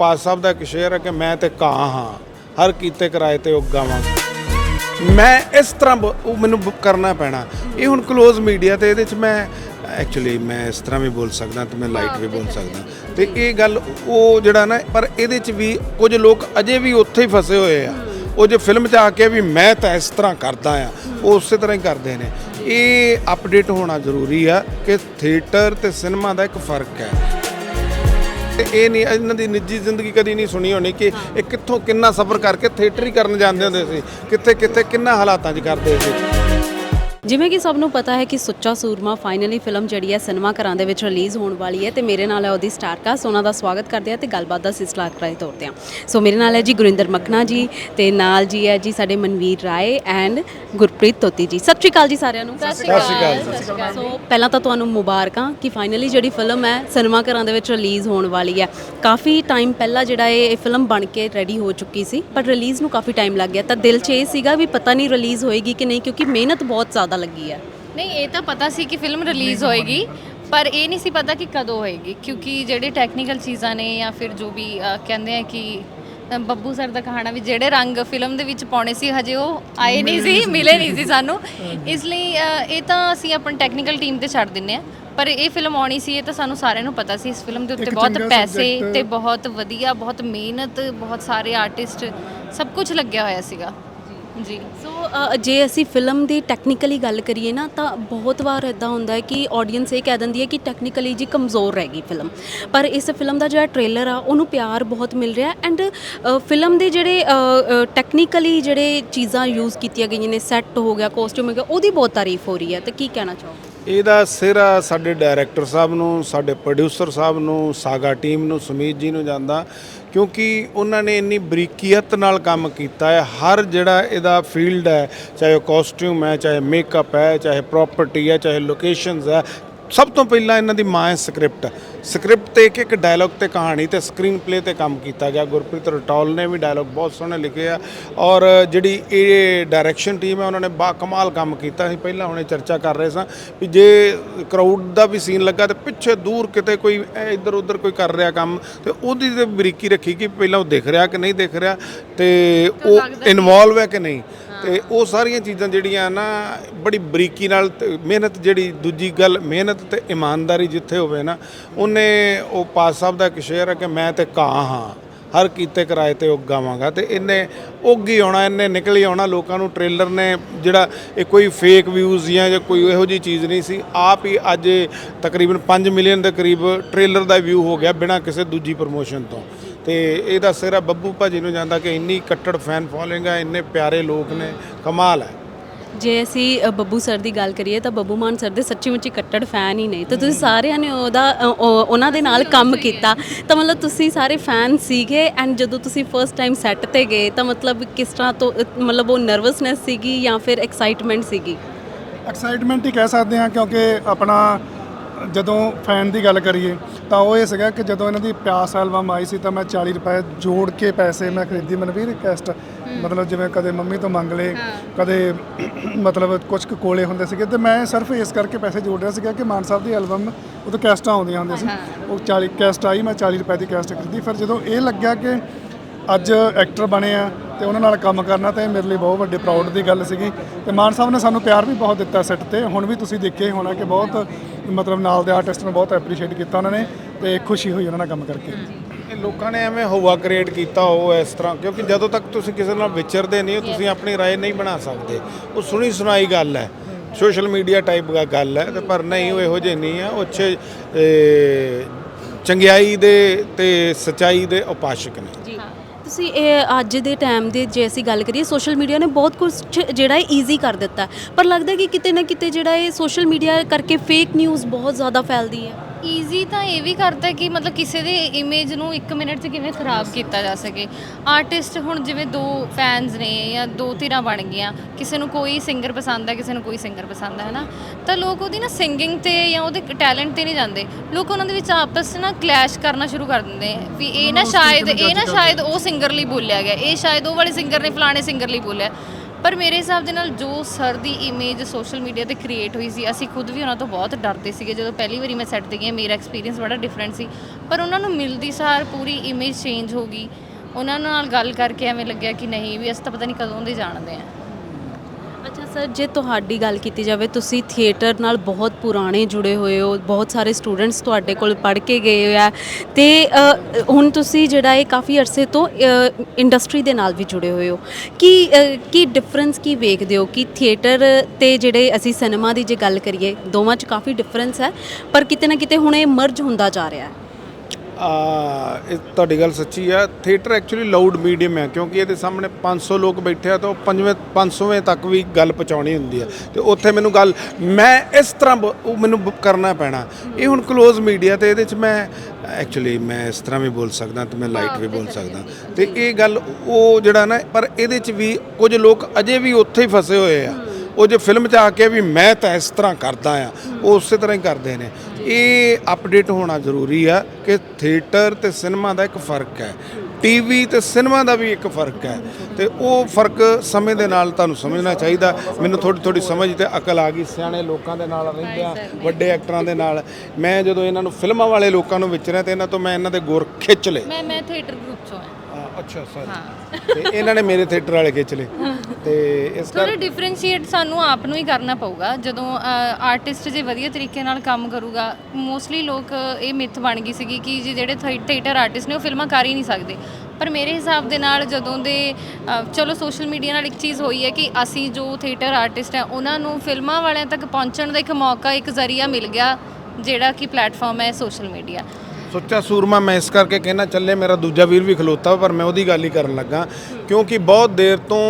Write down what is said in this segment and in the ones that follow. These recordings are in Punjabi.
ਪਾਸ ਸਾਹਿਬ ਦਾ ਇੱਕ ਸ਼ੇਰ ਹੈ ਕਿ ਮੈਂ ਤੇ ਕਾਂ ਹਾਂ ਹਰ ਕੀਤੇ ਕਿਰਾਏ ਤੇ ਉਗਾਵਾਂ ਮੈਂ ਇਸ ਤਰ੍ਹਾਂ ਬ- ਉਹ ਮੈਨੂੰ ਬ- ਕਰਨਾ ਪੈਣਾ। ਇਹ ਹੁਣ ক্লোਜ਼ ਮੀਡੀਆ ਤੇ ਇਹਦੇ ਚ ਮੈਂ ਐਕਚੁਅਲੀ ਮੈਂ ਇਸ ਤਰ੍ਹਾਂ ਵੀ ਬੋਲ ਸਕਦਾ ਤੇ ਮੈਂ ਲਾਈਟ ਵੀ ਬੋਲ ਸਕਦਾ। ਤੇ ਇਹ ਗੱਲ ਉਹ ਜਿਹੜਾ ਨਾ ਪਰ ਇਹਦੇ ਚ ਵੀ ਕੁਝ ਲੋਕ ਅਜੇ ਵੀ ਉੱਥੇ ਹੀ ਫਸੇ ਹੋਏ ਆ। ਉਹ ਜੇ ਫਿਲਮ 'ਚ ਆ ਕੇ ਵੀ ਮੈਂ ਤਾਂ ਇਸ ਤਰ੍ਹਾਂ ਕਰਦਾ ਆ ਉਹ ਉਸੇ ਤਰ੍ਹਾਂ ਹੀ ਕਰਦੇ ਨੇ। ਇਹ ਅਪਡੇਟ ਹੋਣਾ ਜ਼ਰੂਰੀ ਆ ਕਿ ਥੀਏਟਰ ਤੇ ਸਿਨੇਮਾ ਦਾ ਇੱਕ ਫ਼ਰਕ ਹੈ। ਤੇ ਇਹ ਨਹੀਂ, ਇਹਨਾਂ ਦੀ ਨਿੱਜੀ ਜ਼ਿੰਦਗੀ ਕਦੀ ਨਹੀਂ ਸੁਣੀ ਹੋਣੀ ਕਿ ਇਹ ਕਿੱਥੋਂ ਕਿੰਨਾ ਸਫ਼ਰ ਕਰਕੇ ਥੀਏਟਰ ਹੀ ਕਰਨ ਜਾਂਦੇ ਹੁੰਦੇ ਸੀ ਕਿੱਥੇ ਕਿੱਥੇ ਕਿੰਨਾ ਹਾਲਾਤਾਂ 'ਚ ਕਰਦੇ ਸੀ। ਜਿਵੇਂ ਕਿ ਸਭ ਨੂੰ ਪਤਾ ਹੈ ਕਿ ਸੁੱਚਾ ਸੂਰਮਾ ਫਾਈਨਲੀ ਫਿਲਮ ਜਿਹੜੀ ਹੈ ਸਿਨੇਮਾ ਘਰਾਂ ਦੇ ਵਿੱਚ ਰਿਲੀਜ਼ ਹੋਣ ਵਾਲੀ ਹੈ ਤੇ ਮੇਰੇ ਨਾਲ ਹੈ ਉਹਦੀ ਸਟਾਰ ਕਾਸਟ ਉਹਨਾਂ ਦਾ ਸਵਾਗਤ ਕਰਦੇ ਆ ਤੇ ਗੱਲਬਾਤ ਦਾ ਸਿਲਸਿਲਾ ਕਰਾਈ ਤੋਰਦੇ ਆ ਸੋ ਮੇਰੇ ਨਾਲ ਹੈ ਜੀ ਗੁਰਿੰਦਰ ਮਖਨਾ ਜੀ ਤੇ ਨਾਲ ਜੀ ਹੈ ਜੀ ਸਾਡੇ ਮਨਵੀਰ ਰਾਏ ਐਂਡ ਗੁਰਪ੍ਰੀਤ ਤੋਤੀ ਜੀ। ਸਤਿ ਸ਼੍ਰੀ ਅਕਾਲ ਜੀ ਸਾਰਿਆਂ ਨੂੰ। ਸਤਿ ਸਤਿ ਸ਼੍ਰੀ ਅਕਾਲ ਸੋ ਪਹਿਲਾਂ ਤਾਂ ਤੁਹਾਨੂੰ ਮੁਬਾਰਕਾਂ ਕਿ ਫਾਈਨਲੀ ਜਿਹੜੀ ਫਿਲਮ ਹੈ ਸਿਨੇਮਾ ਘਰਾਂ ਦੇ ਵਿੱਚ ਰਿਲੀਜ਼ ਹੋਣ ਵਾਲੀ ਹੈ। ਕਾਫੀ ਟਾਈਮ ਪਹਿਲਾਂ ਜਿਹੜਾ ਇਹ ਫਿਲਮ ਬਣ ਕੇ ਰੈਡੀ ਹੋ ਚੁੱਕੀ ਸੀ ਪਰ ਰਿਲੀਜ਼ ਨੂੰ ਕਾਫੀ ਟਾਈਮ ਲੱਗ ਗਿਆ। ਤਾਂ ਦਿਲ 'ਚ ਇਹ ਸੀਗਾ ਵੀ ਪਤਾ ਨਹੀਂ ਰਿਲੀਜ਼ ਹੋਏਗੀ ਕਿ ਨਹੀਂ ਕਿਉਂਕਿ ਮਿਹਨਤ ਬਹੁਤ ਜ਼ਿਆਦਾ ਲੱਗੀ ਹੈ ਨਹੀਂ ਇਹ ਤਾਂ ਪਤਾ ਸੀ ਕਿ ਫਿਲਮ ਰਿਲੀਜ਼ ਹੋਏਗੀ ਪਰ ਇਹ ਨਹੀਂ ਸੀ ਪਤਾ ਕਿ ਕਦੋਂ ਹੋਏਗੀ ਕਿਉਂਕਿ ਜਿਹੜੇ ਟੈਕਨੀਕਲ ਚੀਜ਼ਾਂ ਨੇ ਜਾਂ ਫਿਰ ਜੋ ਵੀ ਅ, ਕਹਿੰਦੇ ਆ ਕਿ ਅ, ਬੱਬੂ ਸਰ ਦਾ ਕਹਾਣਾ ਵੀ ਜਿਹੜੇ ਰੰਗ ਫਿਲਮ ਦੇ ਵਿੱਚ ਪਾਉਣੇ ਸੀ ਹਜੇ ਉਹ ਆਏ ਨਹੀਂ ਸੀ ਮਿਲੇ ਨਹੀਂ ਸੀ ਸਾਨੂੰ। ਇਸ ਲਈ ਅ, ਇਹ ਤਾਂ ਅਸੀਂ ਆਪਣੀ ਟੈਕਨੀਕਲ ਟੀਮ ਤੇ ਛੱਡ ਦਿੰਨੇ ਆ। ਪਰ ਇਹ ਫਿਲਮ ਆਉਣੀ ਸੀ ਇਹ ਤਾਂ ਸਾਨੂੰ ਸਾਰਿਆਂ ਨੂੰ ਪਤਾ ਸੀ। ਇਸ ਫਿਲਮ ਦੇ ਉੱਤੇ ਇੱਕ ਬਹੁਤ ਚੰਗਾ ਪੈਸੇ subject- ਤੇ ਬਹੁਤ ਵਧੀਆ ਬਹੁਤ ਮਿਹਨਤ ਬਹੁਤ ਸਾਰੇ ਆਰਟਿਸਟ ਸਭ ਕੁਝ ਲੱਗਿਆ ਹੋਇਆ ਸੀਗਾ। ਜੀ। ਸੋ ਅ, ਜੇ ਅਸੀਂ ਫਿਲਮ ਦੀ ਟੈਕਨੀਕਲੀ ਗੱਲ ਕਰੀਏ ਨਾ ਤਾਂ ਬਹੁਤ ਵਾਰ ਇਦਾਂ ਹੁੰਦਾ ਹੈ ਕਿ ਆਡੀਅנס ਇਹ ਕਹਿ ਦਿੰਦੀ ਹੈ ਕਿ ਟੈਕਨੀਕਲੀ ਜੀ ਕਮਜ਼ੋਰ ਰਹਿ ਗਈ ਫਿਲਮ ਪਰ ਇਸ ਫਿਲਮ ਦਾ ਜਿਹੜਾ ਟ੍ਰੇਲਰ ਆ ਉਹਨੂੰ ਪਿਆਰ ਬਹੁਤ ਮਿਲ ਰਿਹਾ ਐਂਡ ਫਿਲਮ ਦੇ ਜਿਹੜੇ ਟੈਕਨੀਕਲੀ ਜਿਹੜੇ ਚੀਜ਼ਾਂ ਯੂਜ਼ ਕੀਤੀਆਂ ਗਈਆਂ ਨੇ ਸੈੱਟ ਹੋ ਗਿਆ ਕੋਸਟਿਊਮ ਹੋ ਗਿਆ ਉਹਦੀ ਬਹੁਤ ਤਾਰੀਫ ਹੋ ਰਹੀ ਹੈ। ਤੇ ਕੀ ਕਹਿਣਾ ਚਾਹੋਗੇ? ਇਹਦਾ ਸਿਰਾ ਸਾਡੇ ਡਾਇਰੈਕਟਰ ਸਾਹਿਬ ਨੂੰ ਸਾਡੇ ਪ੍ਰੋਡਿਊਸਰ ਸਾਹਿਬ ਨੂੰ ਸਾਗਾ ਟੀਮ ਨੂੰ ਸੁਮੀਤ ਜੀ ਨੂੰ ਜਾਂਦਾ। ਕਿਉਂਕਿ ਉਹਨਾਂ ਨੇ ਇੰਨੀ ਬਰੀਕੀਅਤ ਨਾਲ ਕੰਮ ਕੀਤਾ ਹੈ। ਹਰ ਜਿਹੜਾ ਇਹਦਾ ਫੀਲਡ ਹੈ, ਚਾਹੇ ਉਹ ਕਾਸਟਿਊਮ ਹੈ, ਚਾਹੇ ਮੇਕਅਪ ਹੈ, ਚਾਹੇ ਪ੍ਰਾਪਰਟੀ ਹੈ, ਚਾਹੇ ਲੋਕੇਸ਼ਨਸ ਹੈ ਸਭ ਤੋਂ ਪਹਿਲਾਂ ਇਹਨਾਂ ਦੀ ਮਾਂ ਹੈ ਸਕ੍ਰਿਪਟ। ਸਕ੍ਰਿਪਟ ਤੇ ਇੱਕ ਇੱਕ ਡਾਇਲੌਗ ਤੇ ਕਹਾਣੀ ਤੇ ਸਕਰੀਨ ਪਲੇ ਤੇ ਕੰਮ ਕੀਤਾ ਗਿਆ। ਗੁਰਪ੍ਰੀਤ ਰਟੌਲ ਨੇ ਵੀ ਡਾਇਲੌਗ ਬਹੁਤ ਸੋਹਣੇ ਲਿਖੇ ਆ ਔਰ ਜਿਹੜੀ ਇਹ ਡਾਇਰੈਕਸ਼ਨ ਟੀਮ ਹੈ ਉਹਨਾਂ ਨੇ ਬਾ ਕਮਾਲ ਕੰਮ ਕੀਤਾ। ਸੀ ਪਹਿਲਾਂ ਹੁਣੇ ਚਰਚਾ ਕਰ ਰਹੇ ਸਾਂ ਵੀ ਜੇ ਕਰਾਊਡ ਦਾ ਵੀ ਸੀਨ ਲੱਗਾ ਤੇ ਪਿੱਛੇ ਦੂਰ ਕਿਤੇ ਕੋਈ ਇੱਧਰ ਉੱਧਰ ਕੋਈ ਕਰ ਰਿਹਾ ਕੰਮ ਤੇ ਉਹਦੀ ਤੇ ਬਰੀਕੀ ਰੱਖੀ ਕਿ ਪਹਿਲਾਂ ਉਹ ਦਿਖ ਰਿਹਾ ਕਿ ਨਹੀਂ ਦਿਖ ਰਿਹਾ ਤੇ ਉਹ ਇਨਵੋਲਵ ਹੈ ਕਿ ਨਹੀਂ? ਤੇ ਉਹ ਸਾਰੀਆਂ ਚੀਜ਼ਾਂ ਜਿਹੜੀਆਂ ਨਾ ਬੜੀ ਬਰੀਕੀ ਨਾਲ ਮਿਹਨਤ ਜਿਹੜੀ ਦੂਜੀ ਗੱਲ ਮਿਹਨਤ ਤੇ ਇਮਾਨਦਾਰੀ ਜਿੱਥੇ ਹੋਵੇ ਨਾ, ਉਹਨੇ ਉਹ ਪਾਸ ਸਾਹਿਬ ਦਾ ਇੱਕ ਸ਼ੇਅਰ ਹੈ ਕਿ ਮੈਂ ਤੇ ਕਾਂ ਹਾਂ, ਹਰ ਕੀਤੇ ਕਿਰਾਏ ਤੇ ਉਗਾਵਾਂਗਾ ਤੇ ਇਹਨੇ ਉੱਗ ਹੀ ਆਉਣਾ ਇਹਨੇ ਨਿਕਲ ਹੀ ਆਉਣਾ, ਲੋਕਾਂ ਨੂੰ ਟ੍ਰੇਲਰ ਨੇ ਜਿਹੜਾ ਇਹ ਕੋਈ ਫੇਕ ਵਿਊਜ਼ ਜਾਂ ਜਾਂ ਕੋਈ ਇਹੋ ਜੀ ਚੀਜ਼ ਨਹੀਂ ਸੀ, ਆਪ ਹੀ ਅੱਜ ਤਕਰੀਬਨ 5 ਮਿਲੀਅਨ ਦੇ ਕਰੀਬ ਟ੍ਰੇਲਰ ਦਾ ਵਿਊ ਹੋ ਗਿਆ ਬਿਨਾਂ ਕਿਸੇ ਦੂਜੀ ਪ੍ਰਮੋਸ਼ਨ ਤੋਂ। ਤੇ ਇਹਦਾ ਸਿਰਾ ਬੱਬੂ ਭਾਜੀ ਨੂੰ ਜਾਂਦਾ ਕਿ ਇੰਨੀ ਕੱਟੜ ਫੈਨ ਫੋਲੋਇੰਗ ਹੈ ਇੰਨੇ ਪਿਆਰੇ ਲੋਕ ਨੇ ਕਮਾਲ ਹੈ। ਜੇ ਅਸੀਂ ਅ, ਬੱਬੂ ਸਰ ਦੀ ਗੱਲ ਕਰੀਏ ਤਾਂ ਬੱਬੂ ਮਾਨ ਸਰ ਦੇ ਸੱਚੀ ਮੁੱਚੀ ਕੱਟੜ ਫੈਨ ਹੀ ਨੇ। ਤੇ ਤੁਸੀਂ ਸਾਰਿਆਂ ਨੇ ਉਹਦਾ ਅ, ਉਹ- ਉਹਨਾਂ ਦੇ ਨਾਲ ਕੰਮ ਕੀਤਾ। ਤਾਂ ਮਤਲਬ ਤੁਸੀਂ ਸਾਰੇ ਫੈਨ ਸੀਗੇ ਐਂਡ ਜਦੋਂ ਤੁਸੀਂ ਫਰਸਟ ਟਾਈਮ ਸੈੱਟ ਤੇ ਗਏ ਤਾਂ ਮਤਲਬ ਕਿਸ ਤਰ੍ਹਾਂ ਤੋਂ ਅ, ਮਤਲਬ ਉਹ ਨਰਵਸਨੈਸ ਸੀਗੀ ਜਾਂ ਫਿਰ ਐਕਸਾਈਟਮੈਂਟ ਸੀਗੀ? ਐਕਸਾਈਟਮੈਂਟ ਹੀ ਕਹਿ ਸਕਦੇ ਹਾਂ ਕਿਉਂਕਿ ਆਪਣਾ ਜਦੋਂ ਫੈਨ ਦੀ ਗੱਲ ਕਰੀਏ ਤਾਂ ਉਹ ਇਹ ਸੀਗਾ ਕਿ ਜਦੋਂ ਇਹਨਾਂ ਦੀ ਪਿਆਸ ਐਲਬਮ ਆਈ ਸੀ ਤਾਂ ਮੈਂ 40 ਰੁਪਏ ਜੋੜ ਕੇ ਪੈਸੇ ਮੈਂ ਖਰੀਦੀ ਮਨਵੀਰ ਕੈਸਟ ਮਤਲਬ ਜਿਵੇਂ ਕਦੇ ਮੰਮੀ ਤੋਂ ਮੰਗ ਲਏ ਕਦੇ ਮਤਲਬ ਕੁਝ ਕੁ ਕੋਲੇ ਹੁੰਦੇ ਸੀਗੇ ਤੇ ਮੈਂ ਸਿਰਫ ਇਸ ਕਰਕੇ ਪੈਸੇ ਜੋੜ ਰਿਹਾ ਸੀਗਾ ਕਿ ਮਾਨ ਸਾਹਿਬ ਦੀ ਐਲਬਮ ਉਦੋਂ ਕੈਸਟਾਂ ਆਉਂਦੀਆਂ ਹੁੰਦੀਆਂ ਸੀ। ਉਹ 40 ਕੈਸਟ ਆਈ ਮੈਂ 40 ਰੁਪਏ ਦੀ ਕੈਸਟ ਖਰੀਦੀ। ਫਿਰ ਜਦੋਂ ਇਹ ਲੱਗਿਆ ਕਿ ਅੱਜ ਐਕਟਰ ਬਣੇ ਆ ਤੇ ਉਹਨਾਂ ਨਾਲ ਕੰਮ ਕਰਨਾ ਤਾਂ ਇਹ ਮੇਰੇ ਲਈ ਬਹੁਤ ਵੱਡੇ ਪ੍ਰਾਊਡ ਦੀ ਗੱਲ ਸੀਗੀ ਤੇ ਮਾਨ ਸਾਹਿਬ ਨੇ ਸਾਨੂੰ ਪਿਆਰ ਵੀ ਬਹੁਤ ਦਿੱਤਾ ਸੈੱਟ ਤੇ ਹੁਣ ਵੀ ਤੁਸੀਂ ਦੇਖਿਆ ਹੀ ਹੋਣਾ ਕਿ ਬਹੁਤ ਮਤਲਬ ਨਾਲ ਦੇ ਆਰਟਿਸਟ ਨੇ ਬਹੁਤ ਐਪਰੀਸ਼ੀਏਟ ਕੀਤਾ ਉਹਨਾਂ ਨੇ ਤੇ ਖੁਸ਼ੀ ਹੋਈ ਉਹਨਾਂ ਨਾਲ ਕੰਮ ਕਰਕੇ ਇਹ ਲੋਕਾਂ ਨੇ ਐਵੇਂ ਹਵਾ ਕ੍ਰੀਏਟ ਕੀਤਾ ਉਹ ਇਸ ਤਰ੍ਹਾਂ ਕਿਉਂਕਿ ਜਦੋਂ ਤੱਕ ਤੁਸੀਂ ਕਿਸੇ ਨਾਲ ਵਿਚਰਦੇ ਨਹੀਂ ਹੋ ਤੁਸੀਂ ਆਪਣੀ رائے ਨਹੀਂ ਬਣਾ ਸਕਦੇ ਉਹ ਸੁਣੀ ਸੁਣਾਈ ਗੱਲ ਹੈ ਸੋਸ਼ਲ ਮੀਡੀਆ ਟਾਈਪ ਦਾ ਗੱਲ ਹੈ ਤੇ ਪਰ ਨਹੀਂ ਉਹ ਇਹੋ ਜਿਹੇ ਨਹੀਂ ਆ ਉਹ ਅੱਛੇ ਏ, ਚੰਗਿਆਈ ਦੇ ਤੇ ਸਚਾਈ ਦੇ ਉਪਾਸ਼ਕ ਨੇ ਜੀ ਤੁਸੀਂ ਇਹ ਅੱਜ ਦੇ ਟਾਈਮ ਦੇ ਜੇ ਅਸੀਂ ਗੱਲ ਕਰੀਏ ਸੋਸ਼ਲ ਮੀਡੀਆ ਨੇ ਬਹੁਤ ਕੁਝ ਜਿਹੜਾ ਹੈ ਈਜ਼ੀ ਕਰ ਦਿੱਤਾ। ਪਰ ਲੱਗਦਾ ਕਿ ਕਿਤੇ ਨਾ ਕਿਤੇ ਜਿਹੜਾ ਇਹ ਸੋਸ਼ਲ ਮੀਡੀਆ ਕਰਕੇ ਫੇਕ ਨਿਊਜ਼ ਬਹੁਤ ਜ਼ਿਆਦਾ ਫੈਲਦੀ ਹੈ। ਈਜ਼ੀ ਤਾਂ ਇਹ ਵੀ ਕਰਦਾ ਕਿ ਮਤਲਬ ਕਿਸੇ ਦੇ ਇਮੇਜ ਨੂੰ 1 ਮਿੰਟ 'ਚ ਕਿਵੇਂ ਖਰਾਬ ਕੀਤਾ ਜਾ ਸਕੇ। ਆਰਟਿਸਟ ਹੁਣ ਜਿਵੇਂ ਦੋ ਫੈਨਸ ਨੇ ਜਾਂ ਦੋ ਧਿਰਾਂ ਬਣ ਗਈਆਂ ਕਿਸੇ ਨੂੰ ਕੋਈ ਸਿੰਗਰ ਪਸੰਦ ਹੈ ਕਿਸੇ ਨੂੰ ਕੋਈ ਸਿੰਗਰ ਪਸੰਦ ਹੈ ਹਨਾ? ਤਾਂ ਲੋਕ ਉਹਦੀ ਨਾ ਸਿੰਗਿੰਗ ਤੇ ਜਾਂ ਉਹਦੇ ਟੈਲੈਂਟ ਤੇ ਨਹੀਂ ਜਾਂਦੇ। ਲੋਕ ਉਹਨਾਂ ਦੇ ਵਿੱਚ ਆਪਸ 'ਚ ਨਾ ਕਲੈਸ਼ ਕਰਨਾ ਸ਼ੁਰੂ ਕਰ ਦਿੰਦੇ ਆ ਵੀ ਇਹ ਨਾ ਸ਼ਾਇਦ ਇਹ ਨਾ ਸ਼ਾਇਦ ਉਹ ਸਿੰਗਰ ਲਈ ਬੋਲਿਆ ਗਿਆ। ਇਹ ਸ਼ਾਇਦ ਉਹ ਵਾਲੇ ਸਿੰਗਰ ਨੇ ਫਲਾਣੇ ਸਿੰਗਰ ਲਈ ਬੋਲਿਆ। ਪਰ ਮੇਰੇ ਹਿਸਾਬ ਦੇ ਨਾਲ ਜੋ ਸਰ ਦੀ ਇਮੇਜ ਸੋਸ਼ਲ ਮੀਡੀਆ ਤੇ ਕ੍ਰੀਏਟ ਹੋਈ ਸੀ, ਅਸੀਂ ਖੁਦ ਵੀ ਉਹਨਾਂ ਤੋਂ ਬਹੁਤ ਡਰਦੇ ਸੀਗੇ। ਜਦੋਂ ਪਹਿਲੀ ਵਾਰੀ ਮੈਂ ਸੈੱਟ ਤੇ ਗਈ, ਮੇਰਾ ਐਕਸਪੀਰੀਅੰਸ ਬੜਾ ਡਿਫਰੈਂਟ ਸੀ। ਪਰ ਉਹਨਾਂ ਨੂੰ ਮਿਲਦੀ ਸਾਰ ਪੂਰੀ ਇਮੇਜ ਚੇਂਜ ਹੋ ਗਈ। ਉਹਨਾਂ ਨਾਲ ਗੱਲ ਕਰਕੇ ਐਵੇਂ ਲੱਗਿਆ ਕਿ ਨਹੀਂ ਵੀ ਅਸੀਂ ਤਾਂ ਪਤਾ ਨਹੀਂ ਕਦੋਂ ਦੇ ਜਾਣਦੇ ਆ। ਸਰ ਜੇ ਤੁਹਾਡੀ ਗੱਲ ਕੀਤੀ ਜਾਵੇ ਤੁਸੀਂ ਥੀਏਟਰ ਨਾਲ ਬਹੁਤ ਪੁਰਾਣੇ ਜੁੜੇ ਹੋਏ ਹੋ ਬਹੁਤ ਸਾਰੇ ਸਟੂਡੈਂਟਸ ਤੁਹਾਡੇ ਕੋਲ ਪੜ੍ਹ ਕੇ ਗਏ ਆ ਤੇ ਅ, ਹੁਣ ਤੁਸੀਂ ਜਿਹੜਾ ਇਹ ਕਾਫੀ ਅਰਸੇ ਤੋਂ ਇੰਡਸਟਰੀ ਦੇ ਨਾਲ ਵੀ ਜੁੜੇ ਹੋਏ ਹੋ। ਕੀ ਅ, ਕੀ ਡਿਫਰੈਂਸ ਕੀ ਵੇਖਦੇ ਹੋ? ਕਿ ਥੀਏਟਰ ਤੇ ਜਿਹੜੇ ਅਸੀਂ ਸਿਨੇਮਾ ਦੀ ਜੇ ਗੱਲ ਕਰੀਏ ਦੋਵਾਂ 'ਚ ਕਾਫੀ ਡਿਫਰੈਂਸ ਹੈ ਪਰ ਕਿਤੇ ਨਾ ਕਿਤੇ ਹੁਣ ਇਹ ਮਰਜ ਹੁੰਦਾ ਜਾ ਰਿਹਾ ਹੈ। ਆ ਇਹ ਤੁਹਾਡੀ ਗੱਲ ਸੱਚੀ ਆ ਥੀਏਟਰ ਐਕਚੁਅਲੀ ਲਾਊਡ ਮੀਡੀਅਮ ਹੈ ਕਿਉਂਕਿ ਇਹਦੇ ਸਾਹਮਣੇ 500 ਲੋਕ ਬੈਠੇ ਆ ਤਾਂ ਉਹ ਪੰਜਵੇਂ 500ਵੇਂ ਤੱਕ ਵੀ ਗੱਲ ਪਹੁੰਚਾਉਣੀ ਹੁੰਦੀ ਆ। ਤੇ ਉੱਥੇ ਮੈਨੂੰ ਗੱਲ ਮੈਂ ਇਸ ਤਰ੍ਹਾਂ ਬ- ਉਹ ਮੈਨੂੰ ਬ- ਕਰਨਾ ਪੈਣਾ। ਇਹ ਹੁਣ ক্লোਜ਼ ਮੀਡੀਆ ਤੇ ਇਹਦੇ ਚ ਮੈਂ ਐਕਚੁਅਲੀ ਮੈਂ ਇਸ ਤਰ੍ਹਾਂ ਵੀ ਬੋਲ ਸਕਦਾ ਤੇ ਮੈਂ ਲਾਈਟ ਵੀ ਬੋਲ ਸਕਦਾ। ਤੇ ਇਹ ਗੱਲ ਉਹ ਜਿਹੜਾ ਨਾ ਪਰ ਇਹਦੇ ਚ ਵੀ ਕੁਝ ਲੋਕ ਅਜੇ ਵੀ ਉੱਥੇ ਹੀ ਫਸੇ ਹੋਏ ਆ। ਉਹ ਜੇ ਫਿਲਮ 'ਚ ਆ ਕੇ ਵੀ ਮੈਂ ਤਾਂ ਇਸ ਤਰ੍ਹਾਂ ਕਰਦਾ ਆ ਉਹ ਉਸੇ ਤਰ੍ਹਾਂ ਹੀ ਕਰਦੇ ਨੇ। ਇਹ ਅਪਡੇਟ ਹੋਣਾ ਜ਼ਰੂਰੀ ਆ ਕਿ ਥੀਏਟਰ ਤੇ ਸਿਨੇਮਾ ਦਾ ਇੱਕ ਫ਼ਰਕ ਹੈ। ਟੀਵੀ ਤੇ ਸਿਨੇਮਾ ਦਾ ਵੀ ਇੱਕ ਫ਼ਰਕ ਹੈ ਤੇ ਉਹ ਫ਼ਰਕ ਸਮੇਂ ਦੇ ਨਾਲ ਤੁਹਾਨੂੰ ਸਮਝਣਾ ਚਾਹੀਦਾ। ਮੈਨੂੰ ਥੋੜੀ ਥੋੜੀ ਸਮਝ ਤੇ ਅਕਲ ਆ ਗਈ। ਸਿਆਣੇ ਲੋਕਾਂ ਦੇ ਨਾਲ ਰਹਿੰਦਿਆਂ ਵੱਡੇ ਐਕਟਰਾਂ ਦੇ ਨਾਲ। ਮੈਂ ਜਦੋਂ ਇਹਨਾਂ ਨੂੰ ਫਿਲਮਾਂ ਵਾਲੇ ਲੋਕਾਂ ਨੂੰ ਵਿਚਰਿਆ ਤੇ ਇਹਨਾਂ ਤੋਂ ਮੈਂ ਇਹਨਾਂ ਦੇ ਗੁਰ ਖਿੱਚ ਲਏ। ਮੈਂ ਮੈਂ ਥੀਏਟਰ ਗਰੁੱਪ ਚੋਂ ਆ ਅੱਛਾ ਸਰ ਤੇ ਇਹਨਾਂ ਨੇ ਮੇਰੇ ਥੀਏਟਰ ਵਾਲੇ ਖਿੱਚ ਲਏ। ਤੇ ਇਸ ਥੋੜਾ ਡਿਫਰੈਂਸ਼ੀਏਟ ਸਾਨੂੰ ਆਪ ਨੂੰ ਹੀ ਕਰਨਾ ਪਊਗਾ। ਜਦੋਂ ਆਰਟਿਸਟ ਜੇ ਵਧੀਆ ਤਰੀਕੇ ਨਾਲ ਕੰਮ ਕਰੂਗਾ ਮੋਸਟਲੀ ਲੋਕ ਇਹ ਮਿੱਥ ਬਣ ਗਈ ਸੀਗੀ ਕਿ ਜੀ ਜਿਹੜੇ ਥੀਏਟਰ ਆਰਟਿਸਟ ਨੇ ਉਹ ਫਿਲਮਾਂ ਕਰ ਹੀ ਨਹੀਂ ਸਕਦੇ। ਪਰ ਮੇਰੇ ਹਿਸਾਬ ਦੇ ਨਾਲ ਜਦੋਂ ਦੇ ਅ, ਚਲੋ ਸੋਸ਼ਲ ਮੀਡੀਆ ਨਾਲ ਇੱਕ ਚੀਜ਼ ਹੋਈ ਹੈ ਕਿ ਅਸੀਂ ਜੋ ਥੀਏਟਰ ਆਰਟਿਸਟ ਹੈ ਉਹਨਾਂ ਨੂੰ ਫਿਲਮਾਂ ਵਾਲਿਆਂ ਤੱਕ ਪਹੁੰਚਣ ਦਾ ਇੱਕ ਮੌਕਾ ਇੱਕ ਜ਼ਰੀਆ ਮਿਲ ਗਿਆ ਜਿਹੜਾ ਕਿ ਪਲੇਟਫਾਰਮ ਹੈ ਸੋਸ਼ਲ ਮੀਡੀਆ ਸੁੱਚਾ ਸੂਰਮਾ ਮੈਂ ਇਸ ਕਰਕੇ ਕਹਿਣਾ ਚੱਲੇ ਮੇਰਾ ਦੂਜਾ ਵੀਰ ਵੀ ਖਲੋਤਾ ਪਰ ਮੈਂ ਉਹਦੀ ਗੱਲ ਹੀ ਕਰਨ ਲੱਗਾ। ਕਿਉਂਕਿ ਬਹੁਤ ਦੇਰ ਤੋਂ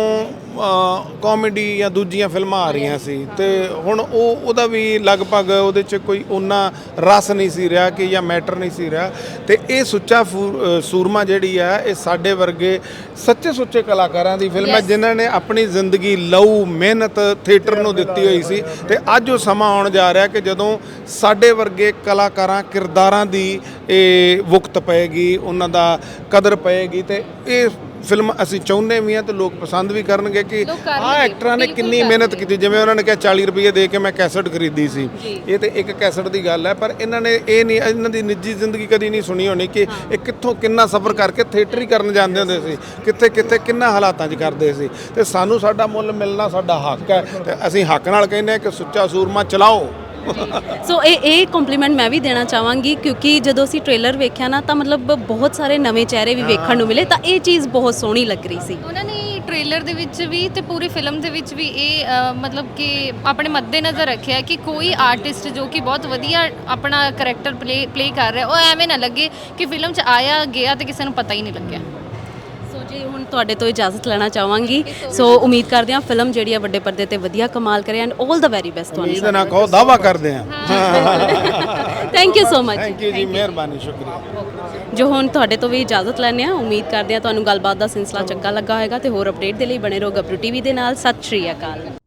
ਕਾਮੇਡੀ ਜਾਂ ਦੂਜੀਆਂ ਫਿਲਮਾਂ ਆ ਰਹੀਆਂ ਸੀ ਤੇ ਹੁਣ ਉਹ ਉਹਦਾ ਵੀ ਲਗਭਗ ਉਹਦੇ 'ਚ ਕੋਈ ਉਹਨਾਂ ਰਸ ਨਹੀਂ ਸੀ ਰਿਹਾ ਕਿ ਜਾਂ ਮੈਟਰ ਨਹੀਂ ਸੀ ਰਿਹਾ। ਤੇ ਇਹ ਸੁੱਚਾ ਫੂ- ਅ, ਸੂਰਮਾ ਜਿਹੜੀ ਆ ਇਹ ਸਾਡੇ ਵਰਗੇ ਸੱਚੇ ਸੁੱਚੇ ਕਲਾਕਾਰਾਂ ਦੀ ਫਿਲਮ ਹੈ ਜਿਨ੍ਹਾਂ ਨੇ ਆਪਣੀ ਜ਼ਿੰਦਗੀ ਲਹੂ ਮਿਹਨਤ ਥੀਏਟਰ ਨੂੰ ਦਿੱਤੀ ਹੋਈ ਸੀ ਤੇ ਅੱਜ ਉਹ ਸਮਾਂ ਆਉਣ ਜਾ ਰਿਹਾ ਕਿ ਜਦੋਂ ਸਾਡੇ ਵਰਗੇ ਕਲਾਕਾਰਾਂ ਕਿਰਦਾਰਾਂ ਦੀ ਇਹ ਵਕਤ ਪਏਗੀ ਉਹਨਾਂ ਦਾ ਕਦਰ ਪਏਗੀ ਤੇ ਇਹ ਫਿਲਮ ਅਸੀਂ ਚਾਹੁੰਦੇ ਵੀ ਹਾਂ ਤੇ ਲੋਕ ਪਸੰਦ ਵੀ ਕਰਨਗੇ ਕਿ ਕਰਨਗੇ, ਐਕਟਰਾਂ ਨੇ ਕਿੰਨੀ ਮਿਹਨਤ ਕੀਤੀ। ਜਿਵੇਂ ਉਹਨਾਂ ਨੇ ਕਿਹਾ 40 ਰੁਪਏ ਦੇ ਕੇ ਮੈਂ ਕੈਸਟ ਖਰੀਦੀ ਸੀ। ਇਹ ਤੇ ਇੱਕ ਕੈਸਟ ਦੀ ਗੱਲ ਹੈ ਪਰ ਇਹਨਾਂ ਨੇ ਇਹ ਨਹੀਂ ਇਹਨਾਂ ਦੀ ਨਿੱਜੀ ਜ਼ਿੰਦਗੀ ਕਦੀ ਨਹੀਂ ਸੁਣੀ ਹੋਣੀ ਕਿ ਇਹ ਕਿੱਥੋਂ ਕਿੰਨਾ ਸਫ਼ਰ ਕਰਕੇ ਥੀਏਟਰ ਹੀ ਕਰਨ ਜਾਂਦੇ ਹੁੰਦੇ ਸੀ। ਕਿੱਥੇ ਕਿੱਥੇ ਕਿੰਨਾ ਹਾਲਾਤਾਂ 'ਚ ਕਰਦੇ ਸੀ। ਤੇ ਸਾਨੂੰ ਸਾਡਾ ਮੁੱਲ ਮਿਲਣਾ ਸਾਡਾ ਹੱਕ ਹੈ। ਤੇ ਅਸੀਂ ਹੱਕ ਨਾਲ ਕਹਿੰਦੇ ਹਾਂ ਕਿ ਸੁੱਚਾ ਸੂਰਮਾ ਚਲਾਓ। ਸੋ ਇਹ ਇਹ ਕੰਪਲੀਮੈਂਟ ਮੈਂ ਵੀ ਦੇਣਾ ਚਾਹਾਂਗੀ ਕਿਉਂਕਿ ਜਦੋਂ ਅਸੀਂ ਟ੍ਰੇਲਰ ਵੇਖਿਆ ਨਾ, ਤਾਂ ਮਤਲਬ ਬਹੁਤ ਸਾਰੇ ਨਵੇਂ ਚਿਹਰੇ ਵੀ ਵੇਖਣ ਨੂੰ ਮਿਲੇ, ਤਾਂ ਇਹ ਚੀਜ਼ ਬਹੁਤ ਸੋਹਣੀ ਲੱਗ ਰਹੀ ਸੀ। ਉਹਨਾਂ ਨੇ ਟ੍ਰੇਲਰ ਦੇ ਵਿੱਚ ਵੀ ਤੇ ਪੂਰੀ ਫਿਲਮ ਦੇ ਵਿੱਚ ਵੀ ਇਹ ਮਤਲਬ ਕਿ ਆਪਣੇ ਮੱਦੇ ਨਜ਼ਰ ਰੱਖਿਆ ਕਿ ਕੋਈ ਆਰਟਿਸਟ ਜੋ ਕਿ ਬਹੁਤ ਵਧੀਆ ਆਪਣਾ ਕੈਰੈਕਟਰ ਪਲੇ ਪਲੇ ਕਰ ਰਿਹਾ, ਉਹ ਐਵੇਂ ਨਾ ਲੱਗੇ ਕਿ ਫਿਲਮ 'ਚ ਆਇਆ ਗਿਆ ਤੇ ਕਿਸੇ ਨੂੰ ਪਤਾ ਹੀ ਨਹੀਂ ਲੱਗਿਆ। ਜੀ ਹੁਣ ਤੁਹਾਡੇ ਤੋਂ ਇਜਾਜ਼ਤ ਲੈਣਾ ਚਾਹਾਂਗੀ। ਸੋ ਉਮੀਦ ਕਰਦੇ ਹਾਂ ਫਿਲਮ ਜਿਹੜੀ ਹੈ ਵੱਡੇ ਪਰਦੇ ਤੇ ਵਧੀਆ ਕਮਾਲ ਕਰੇ ਐਂਡ 올 ਦਾ ਵੈਰੀ ਬੈਸਟ ਤੁਹਾਨੂੰ ਇਹਦੇ ਨਾਲ ਕਹੋ ਦਾਵਾ ਕਰਦੇ ਹਾਂ। Thank you so much thank you ਜੀ ਮਿਹਰਬਾਨੀ ਸ਼ੁਕਰੀਆ। ਜੋ ਹੁਣ ਤੁਹਾਡੇ ਤੋਂ ਵੀ ਇਜਾਜ਼ਤ ਲੈਣੇ ਆ ਉਮੀਦ ਕਰਦੇ ਹਾਂ ਤੁਹਾਨੂੰ ਗੱਲਬਾਤ ਦਾ ਸਿਲਸਿਲਾ ਚੰਗਾ ਲੱਗਾ ਹੋਵੇਗਾ ਤੇ ਹੋਰ ਅਪਡੇਟ ਦੇ ਲਈ ਬਣੇ ਰਹੋ ਗੱਭਰੂ ਟੀਵੀ ਦੇ ਨਾਲ। ਸਤਿ ਸ਼੍ਰੀ ਅਕਾਲ।